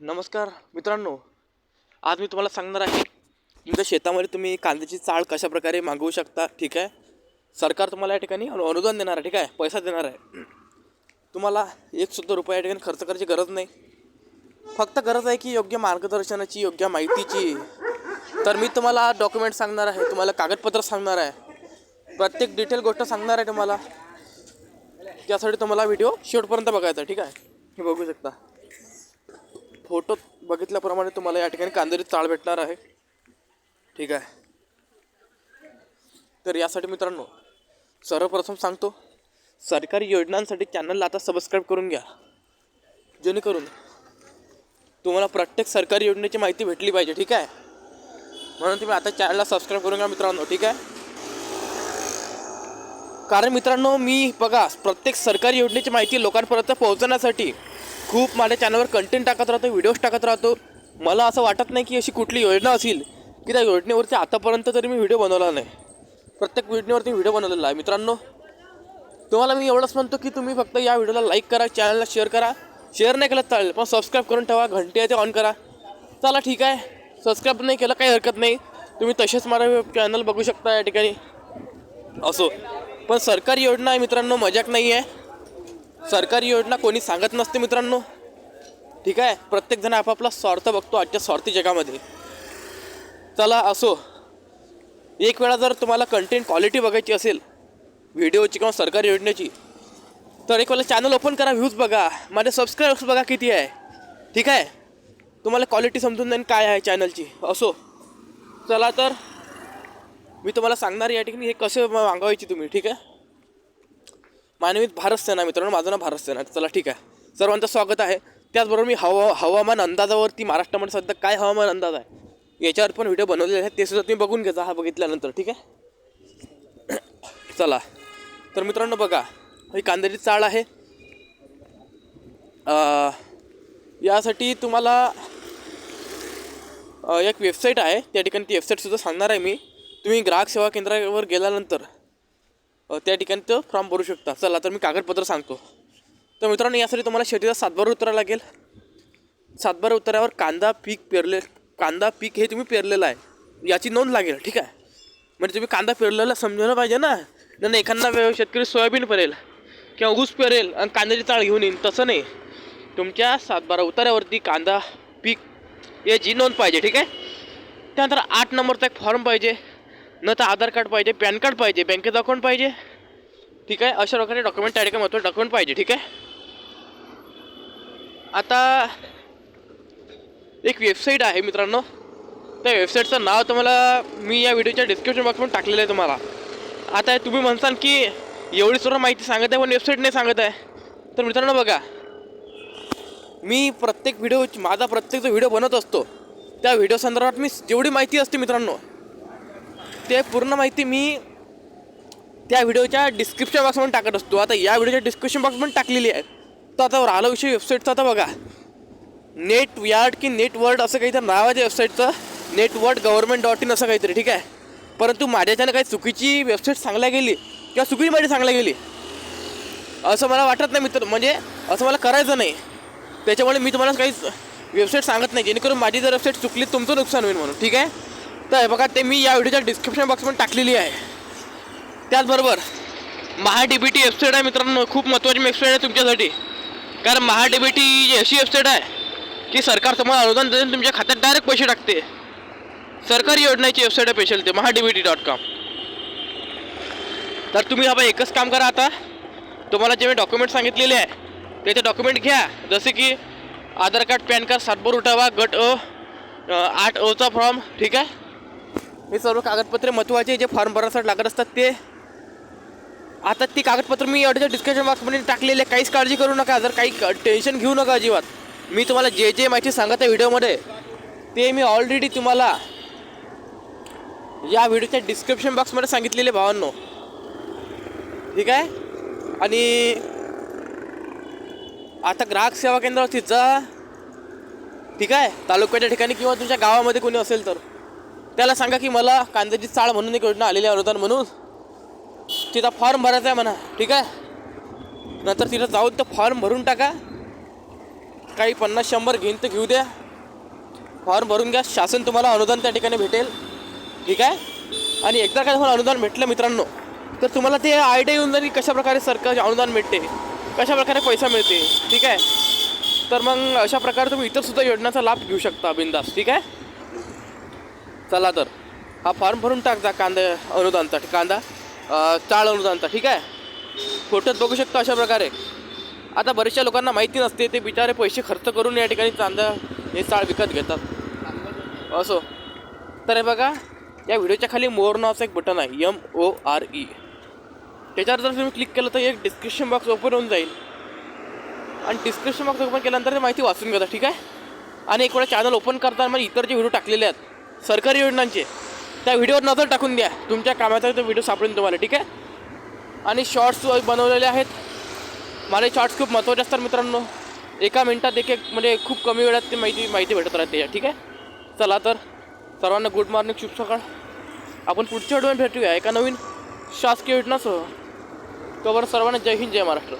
नमस्कार मित्रांनो आज मी तुम्हाला सांगणार आहे तुमच्या शेतामध्ये तुम्ही कांद्याची चाळ कशा प्रकारे मागवू शकता ठीक आहे? सरकार तुम्हाला या ठिकाणी अनुदान देणार आहे ठीक आहे? पैसा देणार आहे. तुम्हाला एक सुद्धा रुपया या ठिकाणी खर्च करायची गरज नाही. फक्त गरज आहे की योग्य मार्गदर्शनाची योग्य माहितीची. तर मी तुम्हाला डॉक्युमेंट सांगणार आहे तुम्हाला कागदपत्र सांगणार आहे. प्रत्येक डिटेल गोष्ट सांगणार आहे तुम्हाला. त्यासाठी तुम्हाला व्हिडिओ शेवटपर्यंत बघायचा आहे, ठीक आहे? हे बघू शकता. फोटो बघितल्याप्रमाणे तुम्हाला या ठिकाणी कांदरीत चाळ भेटणार आहे. ठीक आहे. तर यासाठी मित्रांनो सर्वप्रथम सांगतो सरकारी योजनांसाठी चॅनलला आता सबस्क्राईब करून घ्या. जेणेकरून तुम्हाला प्रत्येक सरकारी योजनेची माहिती भेटली पाहिजे ठीक आहे? म्हणून तुम्ही आता चॅनलला सबस्क्राईब करून घ्या मित्रांनो ठीक आहे? कारण मित्रांनो मी बघा प्रत्येक सरकारी योजनेची माहिती लोकांपर्यंत पोहोचवण्यासाठी खूप माझ्या चॅनलवर कंटेंट टाकत राहतो व्हिडिओज टाकत राहतो. मला असं वाटत नाही की अशी कुठली योजना असेल की त्या योजनेवरती आतापर्यंत तरी मी व्हिडिओ बनवला नाही. प्रत्येक योजनेवरती व्हिडिओ बनवलेला आहे. मित्रांनो तुम्हाला मी एवढंच म्हणतो की तुम्ही फक्त या व्हिडिओला लाईक करा चॅनलला शेअर करा. शेअर नाही केलं चालेल पण सबस्क्राईब करून ठेवा घंटी आहे ते ऑन करा. चला ठीक आहे. सबस्क्राईब नाही केलं काही हरकत नाही. तुम्ही तसेच मला चॅनल बघू शकता या ठिकाणी. असो. पण सरकारी योजना आहे मित्रांनो मजाक नाही आहे सरकारी योजना कोणी सांगत नसते मित्रांनो. ठीक आहे? प्रत्येकजण आपापला स्वार्थ बघतो आजच्या स्वार्थी जगामध्ये. चला असो. एक वेळा जर तुम्हाला कंटेंट क्वालिटी बघायची असेल व्हिडिओची किंवा सरकारी योजनेची तर एक वेळा चॅनल ओपन करा व्ह्यूज बघा. माझे सबस्क्राईब्स बघा किती आहे. ठीक आहे? तुम्हाला क्वालिटी समजून जाईल काय आहे चॅनलची असो. चला तर मी तुम्हाला सांगणार या ठिकाणी हे कसे मागवायची तुम्ही. ठीक आहे? मानवी भारत सेना मित्रांनो माझं नाव भारत सेना. चला ठीक आहे. सर्वांचं स्वागत आहे. त्याचबरोबर मी हवा हवामान अंदाजावरती महाराष्ट्रामध्ये सध्या काय हवामान अंदाज आहे याच्यावर पण व्हिडिओ बनवलेले आहेत. ते सुद्धा तुम्ही बघून घ्या हा बघितल्यानंतर ठीक आहे? चला. तर मित्रांनो बघा ही कांद्याची चाळ आहे. यासाठी तुम्हाला एक वेबसाईट आहे. त्या ठिकाणी ती वेबसाईटसुद्धा सांगणार आहे मी. तुम्ही ग्राहक सेवा केंद्रावर गेल्यानंतर त्या ठिकाणी तो फॉर्म भरू शकता. चला तर मी कागदपत्र सांगतो. तर मित्रांनो यासाठी तुम्हाला शेतीचा सातबारा उतरावा लागेल. सातबारा उतारावर कांदा पीक पेरले कांदा पीक हे तुम्ही पेरलेलं आहे. याची नोंद लागेल ठीक आहे? म्हणजे तुम्ही कांदा पेरलेला समजलं पाहिजे ना? नाही एखादा वेळ शेतकरी सोयाबीन पेरेल किंवा ऊस पेरेल आणि कांद्याची चाळ घेऊन येईन तसं नाही. तुमच्या सातबारा उतार्यावरती कांदा पीक याची नोंद पाहिजे ठीक आहे? त्यानंतर आठ नंबरचा एक फॉर्म पाहिजे. न तर आधार कार्ड पाहिजे पॅन कार्ड पाहिजे बँकेचं अकाउंट पाहिजे. ठीक आहे? अशा प्रकारे डॉक्युमेंट तयार ठिकाणी महत्त्वाचे डॉक्युमेंट पाहिजे ठीक आहे? आता एक वेबसाईट आहे मित्रांनो. त्या वेबसाईटचं नाव तुम्हाला मी या व्हिडिओच्या डिस्क्रिप्शन बॉक्समध्ये टाकलेलं आहे तुम्हाला. आता तुम्ही म्हणसाल की एवढी सर्व माहिती सांगत आहे पण वेबसाईट नाही सांगत आहे. तर मित्रांनो बघा. मी प्रत्येक व्हिडिओ माझा प्रत्येक जो व्हिडिओ बनवत असतो त्या व्हिडिओ संदर्भात मी जेवढी माहिती असते मित्रांनो ते पूर्ण माहिती मी त्या व्हिडिओच्या डिस्क्रिप्शन बॉक्समध्ये टाकत असतो. आता या व्हिडिओच्या डिस्क्रिप्शन बॉक्समध्ये टाकलेली आहे. तर आता राहिला विषय वेबसाईटचा आता बघा. नेट यार्ड की नेट वर्ड असं काहीतरी नाव आहे त्या वेबसाईटचं net word government dot in असं काहीतरी ठीक आहे? परंतु माझ्याच्यानं काही चुकीची वेबसाईट सांगल्या गेली किंवा चुकीची माहिती सांगल्या गेली असं मला वाटत नाही मित्र. म्हणजे असं मला करायचं नाही. त्याच्यामुळे मी तुम्हाला काही वेबसाईट सांगत नाही. जेणेकरून माझी जर वेबसाईट चुकली तुमचं नुकसान होईल म्हणून ठीक आहे? तर बघा ते मी या व्हिडिओच्या डिस्क्रिप्शन बॉक्समध्ये टाकलेली आहे. त्याचबरोबर Maha D B T website आहे मित्रांनो खूप महत्त्वाची वेबसाईट आहे तुमच्यासाठी. कारण महा डी बी टी ही अशी वेबसाईट आहे की सरकार तुम्हाला अनुदान देऊन तुमच्या खात्यात डायरेक्ट पैसे टाकते. सरकारी योजनेची वेबसाईट आहे स्पेशल ते Maha D B T dot com तर तुम्ही हा बा एकच काम करा आता. तुम्हाला जे मी डॉक्युमेंट सांगितलेले आहे त्याचे डॉक्युमेंट घ्या. जसे की आधार कार्ड पॅन कार्ड सातभर उठावा गट अ, आठ ओचा फॉर्म ठीक आहे? हे सर्व कागदपत्रे महत्त्वाचे जे फॉर्म भरण्यासाठी लागत असतात ते आता ती कागदपत्र मी ऑर्डरच्या डिस्क्रिप्शन बॉक्समध्ये टाकलेले काहीच काळजी करू नका जर काही टेन्शन घेऊ नका अजिबात. मी तुम्हाला जे जे माहिती सांगत आहे व्हिडिओमध्ये ते मी ऑलरेडी तुम्हाला या व्हिडिओच्या डिस्क्रिप्शन बॉक्समध्ये सांगितलेले भावांनो. ठीक आहे? आणि आता ग्राहक सेवा केंद्रावरती जा. ठीक आहे? तालुक्याच्या ठिकाणी किंवा तुमच्या गावामध्ये कोणी असेल तर. त्याला सांगा की मला कांद्याची चाळ म्हणून एक योजना आलेली आहे अनुदान म्हणून. तिथं फॉर्म भरायचा आहे म्हणा. ठीक आहे? नंतर तिथं जाऊन तो फॉर्म भरून टाका. काही पन्नास शंभर घेईन तर घेऊ द्या. फॉर्म भरून घ्या. शासन तुम्हाला अनुदान त्या ठिकाणी भेटेल. ठीक आहे? आणि एकदा काय तुम्हाला अनुदान भेटलं मित्रांनो तर तुम्हाला ते आयडिया येऊन जाईल की कशा प्रकारे सरकारचे अनुदान मिळते कशा प्रकारे पैसा मिळते. ठीक आहे? तर मग अशा प्रकारे तुम्ही इतर सुद्धा योजनांचा लाभ घेऊ शकता बिंदास. ठीक आहे? चला तर. हा फॉर्म भरून टाक जा कांदा अनुदानचा कांदा चाळ अनुदानचा ठीक आहे? फोटोत बघू शकता अशा प्रकारे. आता बऱ्याचशा लोकांना माहिती नसते ते बिचारे पैसे खर्च करून या ठिकाणी कांदा हे चाळ विकत घेतात. असो. तर हे बघा या व्हिडिओच्या खाली मोर नावाचं एक बटन आहे एम ओ आर ई त्याच्यावर जर तुम्ही क्लिक केलं तर एक डिस्क्रिप्शन बॉक्स ओपन होऊन जाईल. आणि डिस्क्रिप्शन बॉक्स ओपन केल्यानंतर ते माहिती वाचून घेता ठीक आहे? आणि एक वेळा चॅनल ओपन करताना मग इतर जे व्हिडिओ टाकलेले आहेत सरकारी योजनांचे. त्या व्हिडिओवर नजर टाकून द्या तुमच्या कामाचा तो व्हिडिओ सापडेल तुम्हाला ठीक आहे? आणि शॉर्ट्स बनवलेले आहेत. माझे शॉर्ट्स खूप महत्त्वाचे असतात मित्रांनो. एका मिनटात एक एक म्हणजे खूप कमी वेळात ते माहिती माहिती भेटत राहते ठीक आहे? चला तर सर्वांना गुड मॉर्निंग शुभ सकाळ. आपण पुढच्या आठवण भेटूया एका नवीन शासकीय योजनासह. तोवर सर्वांना जय हिंद जय महाराष्ट्र.